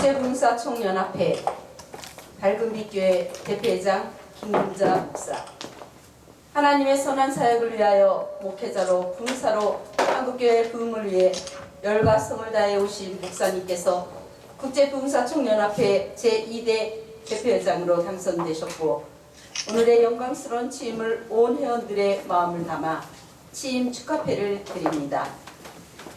국제봉사총연합회 밝은빛교회 대표회장 김금자 목사 하나님의 선한 사역을 위하여 목회자로 봉사로 한국교회 부흥을 위해 열과 성을 다해 오신 목사님께서 국제봉사총연합회 제2대 대표회장으로 당선되셨고 오늘의 영광스러운 취임을 온 회원들의 마음을 담아 취임 축하패를 드립니다.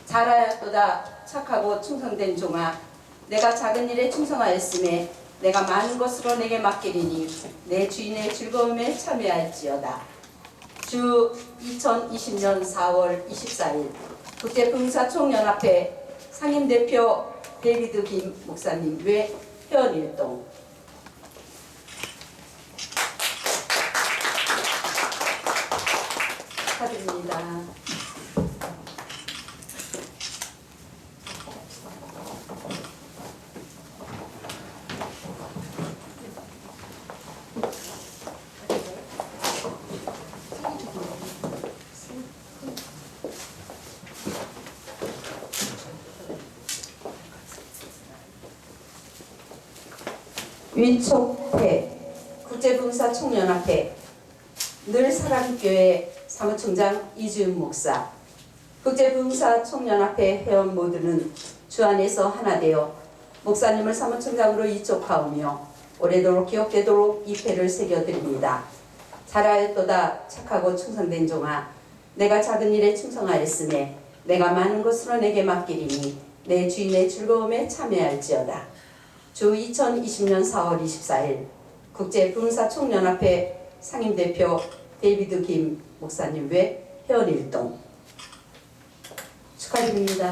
잘하였도다 착하고 충성된 종아 내가 작은 일에 충성하였음에 내가 많은 것으로 내게 맡기리니 내 주인의 즐거움에 참여할지어다. 주 2020년 4월 24일 국제봉사총연합회 상임대표 데이비드 김 목사님 외 회원일동 축하드립니다. 윈촉회 국제봉사 총연합회 늘 사랑교회 사무총장 이주윤 목사 국제봉사 총연합회 회원 모두는 주 안에서 하나 되어 목사님을 사무총장으로 이촉하오며 오래도록 기억되도록 이 패를 새겨드립니다. 잘하였도다 착하고 충성된 종아 내가 작은 일에 충성하였음에 내가 많은 것으로 내게 맡기리니 내 주인의 즐거움에 참여할지어다. 주 2020년 4월 24일 국제봉사총연합회 상임대표 데이비드 김 목사님 외 회원 일동 축하드립니다.